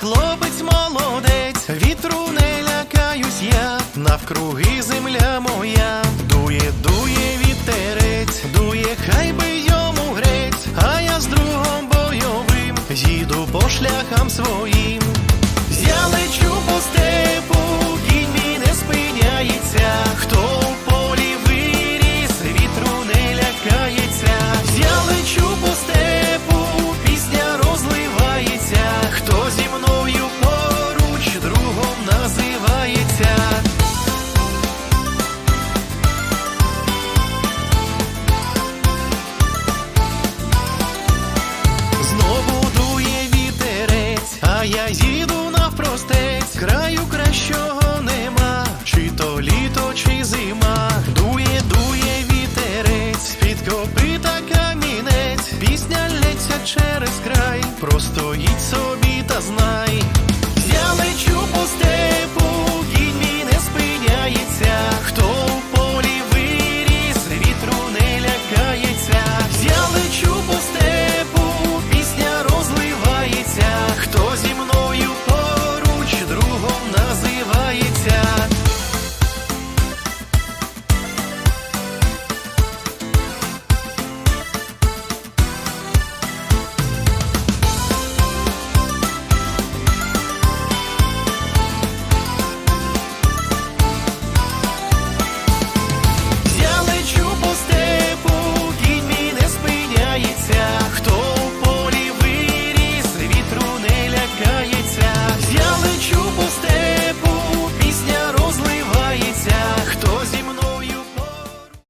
хлопець молодець, вітру не лякаюсь я, навкруги земля моя, дує, дує вітерець, дує, хай би йому греть, а я з другом бойовим їду по шляхам своїм. Я лечу камінець, пісня лється через край, простоїть собі та знай. Я лечу Подивіться, хто.